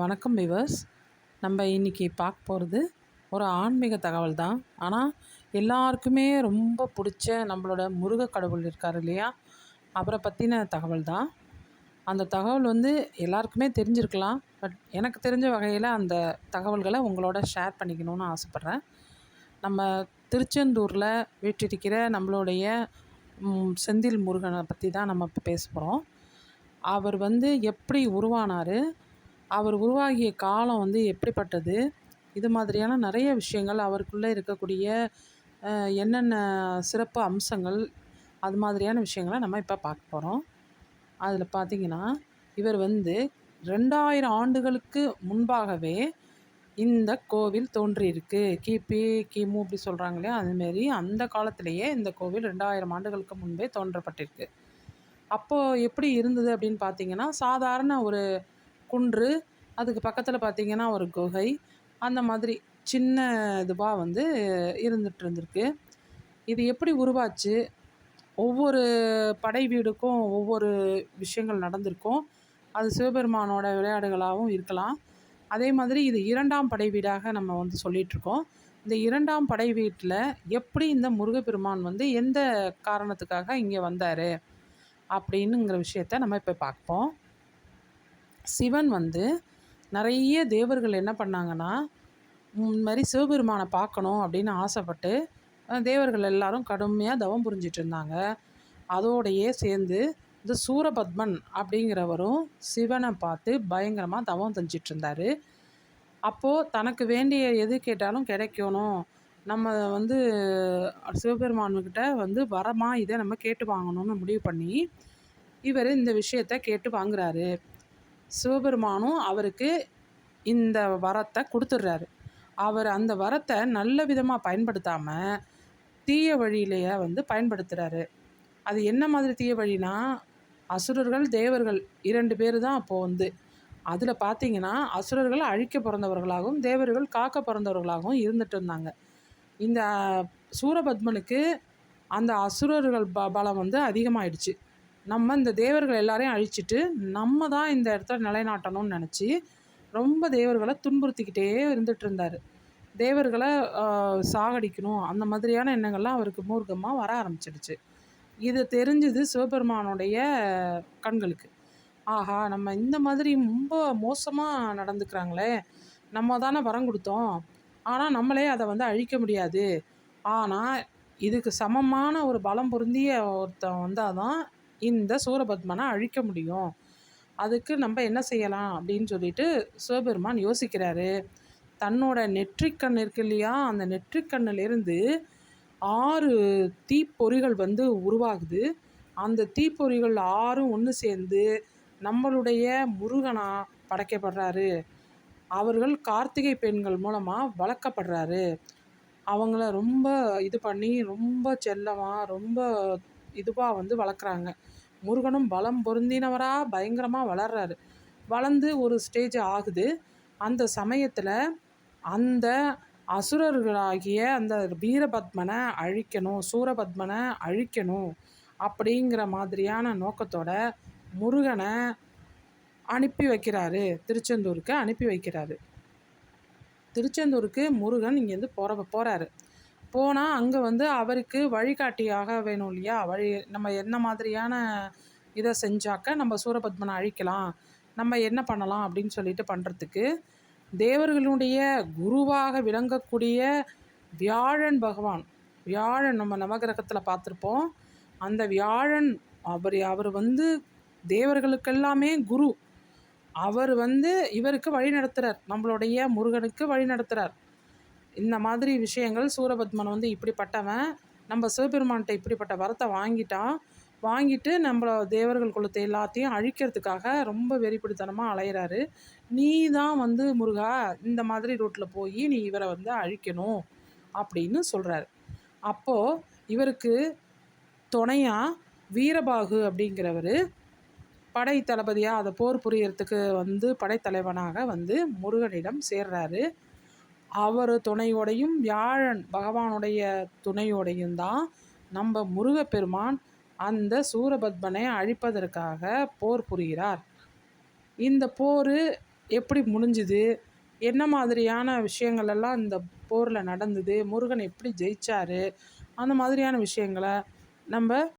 வணக்கம் விவர்ஸ் நம்ம இன்றைக்கி பார்க்க போகிறது ஒரு ஆன்மீக தகவல் தான் ஆனால் எல்லாருக்குமே ரொம்ப பிடிச்ச நம்மளோட முருக கடவுள் இருக்கார் இல்லையா? அவரை பற்றின தகவல் தான் அந்த தகவல் வந்து எல்லாருக்குமே தெரிஞ்சிருக்கலாம். பட் எனக்கு தெரிஞ்ச வகையில் அந்த தகவல்களை உங்களோட ஷேர் பண்ணிக்கணும்னு ஆசைப்பட்றேன். நம்ம திருச்செந்தூரில் வீட்டிருக்கிற நம்மளுடைய செந்தில் முருகனை பற்றி தான் நம்ம இப்போ பேச போகிறோம் அவர் வந்து எப்படி உருவானார்? அவர் உருவாகிய காலம் வந்து எப்படிப்பட்டது? இது மாதிரியான நிறைய விஷயங்கள் அவருக்குள்ளே இருக்கக்கூடிய என்னென்ன சிறப்பு அம்சங்கள் அது மாதிரியான விஷயங்களை நம்ம இப்போ பார்க்க போகிறோம் அதில் பார்த்திங்கன்னா இவர் வந்து ரெண்டாயிரம் ஆண்டுகளுக்கு முன்பாகவே இந்த கோவில் தோன்றியிருக்கு. கிபி கிமு அப்படி சொல்கிறாங்க இல்லையா? அதுமாரி அந்த காலத்திலேயே இந்த கோவில் ரெண்டாயிரம் ஆண்டுகளுக்கு முன்பே தோன்றப்பட்டிருக்கு. அப்போது எப்படி இருந்தது அப்படின்னு பார்த்தீங்கன்னா சாதாரண ஒரு குன்று அதுக்கு பக்கத்தில் பார்த்திங்கன்னா ஒரு குகை அந்த மாதிரி சின்ன இதுவாக வந்து இருந்துகிட்டு இருந்திருக்கு இது எப்படி உருவாச்சு? ஒவ்வொரு படை வீடுக்கும் ஒவ்வொரு விஷயங்கள் நடந்திருக்கும். அது சிவபெருமானோட விளையாடுகளாகவும் இருக்கலாம். அதே மாதிரி இது இரண்டாம் படை வீடாக நம்ம வந்து சொல்லிகிட்ருக்கோம் இந்த இரண்டாம் படை வீட்டில் எப்படி இந்த முருகப்பெருமான் வந்து எந்த காரணத்துக்காக இங்கே வந்தார்? அப்படின்னுங்கிற விஷயத்த நம்ம இப்போ பார்ப்போம் சிவன் வந்து நிறைய தேவர்கள் என்ன பண்ணாங்கன்னா இந்த மாதிரி சிவபெருமானை பார்க்கணும் அப்படின்னு ஆசைப்பட்டு தேவர்கள் எல்லாரும் கடுமையாக தவம் புரிஞ்சிட்டு இருந்தாங்க. அதோடையே சேர்ந்து இந்த சூரபத்மன் அப்படிங்கிறவரும் சிவனை பார்த்து பயங்கரமாக தவம் செஞ்சிட்டு இருந்தார். அப்போது தனக்கு வேண்டிய எது கேட்டாலும் கிடைக்கணும். நம்ம வந்து சிவபெருமான்கிட்ட வந்து வரமாக இதை நம்ம கேட்டு வாங்கணும்னு முடிவு பண்ணி இவர் இந்த விஷயத்த கேட்டு வாங்குறாரு. சிவபெருமானும் அவருக்கு இந்த வரத்தை கொடுத்துட்றாரு. அவர் அந்த வரத்தை நல்ல விதமாக பயன்படுத்தாமல் தீய வழியிலேயே வந்து பயன்படுத்துகிறாரு அது என்ன மாதிரி தீய வழினா அசுரர்கள் தேவர்கள் இரண்டு பேர் தான் அப்போது வந்து. அதில் பார்த்தீங்கன்னா அசுரர்கள் அழிக்க பிறந்தவர்களாகவும் தேவர்கள் காக்க பிறந்தவர்களாகவும் இருந்துட்டு இருந்தாங்க. இந்த சூரபத்மனுக்கு அந்த அசுரர்கள் ப பலம் வந்து அதிகமாகிடுச்சு நம்ம இந்த தேவர்கள் எல்லாரையும் அழிச்சிட்டு நம்ம தான் இந்த இடத்த நிலைநாட்டணும்னு நினச்சி ரொம்ப தேவர்களை துன்புறுத்திக்கிட்டே இருந்துகிட்டு இருந்தார் தேவர்களை சாகடிக்கணும். அந்த மாதிரியான எண்ணங்கள்லாம் அவருக்கு மூர்க்கமாக வர ஆரம்பிச்சிடுச்சு. இது தெரிஞ்சது சிவபெருமானுடைய கண்களுக்கு. ஆஹா நம்ம இந்த மாதிரி ரொம்ப மோசமாக நடந்துக்கிறாங்களே. நம்ம தானே வரம் கொடுத்தோம். ஆனால் நம்மளே அதை வந்து அழிக்க முடியாது. ஆனால் இதுக்கு சமமான ஒரு பலம் பொருந்திய ஒருத்தன் வந்தால் தான் இந்த சூரபத்மனை அழிக்க முடியும். அதுக்கு நம்ம என்ன செய்யலாம் அப்படின்னு சொல்லிட்டு சிவபெருமான் யோசிக்கிறாரு. தன்னோட நெற்றிக்கண் இருக்கு இல்லையா? அந்த நெற்றிக்கண்ணிலிருந்து ஆறு தீப்பொறிகள் வந்து உருவாகுது. அந்த தீப்பொறிகள் ஆறும் ஒன்று சேர்ந்து நம்மளுடைய முருகனாக படைக்கப்படுறாரு. அவர்கள் கார்த்திகை பெண்கள் மூலமாக வளர்க்கப்படுறாரு. அவங்கள ரொம்ப இது பண்ணி ரொம்ப செல்லமாக ரொம்ப இதுவாக வந்து வளர்க்குறாங்க. முருகனும் பலம் பொருந்தினவராக பயங்கரமாக வளர்றாரு. வளர்ந்து ஒரு ஸ்டேஜ் ஆகுது. அந்த சமயத்தில் அந்த அசுரர்களாகிய அந்த வீரபத்மனை அழிக்கணும் சூரபத்மனை அழிக்கணும் அப்படிங்கிற மாதிரியான நோக்கத்தோட முருகனை அனுப்பி வைக்கிறாரு. திருச்செந்தூருக்கு அனுப்பி வைக்கிறாரு. திருச்செந்தூருக்கு முருகன் இங்கேருந்து போகிற போகிறாரு போனால் அங்கே வந்து அவருக்கு வழிகாட்டியாக வேணும் இல்லையா? வழி நம்ம என்ன மாதிரியான இதை செஞ்சாக்க நம்ம சூரபத்மனை அழிக்கலாம். நம்ம என்ன பண்ணலாம் அப்படின்னு சொல்லிட்டு பண்ணுறதுக்கு தேவர்களுடைய குருவாக விளங்கக்கூடிய வியாழன் பகவான் வியாழன் நம்ம நவகிரகத்தில் பார்த்துருப்போம். அந்த வியாழன் அவர் அவர் வந்து தேவர்களுக்கெல்லாமே குரு. அவர் வந்து இவருக்கு வழி நடத்துகிறார் நம்மளுடைய முருகனுக்கு வழி நடத்துகிறார் இந்த மாதிரி விஷயங்கள் சூரபத்மன் வந்து இப்படிப்பட்டவன். நம்ம சிவபெருமான்கிட்ட இப்படிப்பட்ட வரத்தை வாங்கிட்டான் வாங்கிட்டு நம்மள தேவர்கள் குலத்தை எல்லாத்தையும் அழிக்கிறதுக்காக ரொம்ப வெறிப்பிடித்தனமாக அலையிறாரு. நீ தான் வந்து முருகா இந்த மாதிரி ரூட்டில் போய் நீ இவரை வந்து அழிக்கணும் அப்படின்னு சொல்கிறாரு அப்போது இவருக்கு துணையாக வீரபாகு அப்படிங்கிறவர் படை தளபதியாக அதை போர் புரியறதுக்கு வந்து படைத்தலைவனாக வந்து முருகனிடம் சேர்றாரு. அவர் துணையோடையும் வியாழன் பகவானுடைய துணையோடையும் தான் நம்ம முருகப்பெருமான் அந்த சூரபத்மனை அழிப்பதற்காக போர் புரிகிறார். இந்த போர் எப்படி முடிஞ்சுது? என்ன மாதிரியான விஷயங்கள் எல்லாம் இந்த போரில் நடந்தது? முருகன் எப்படி ஜெயித்தாரு அந்த மாதிரியான விஷயங்கள நம்ம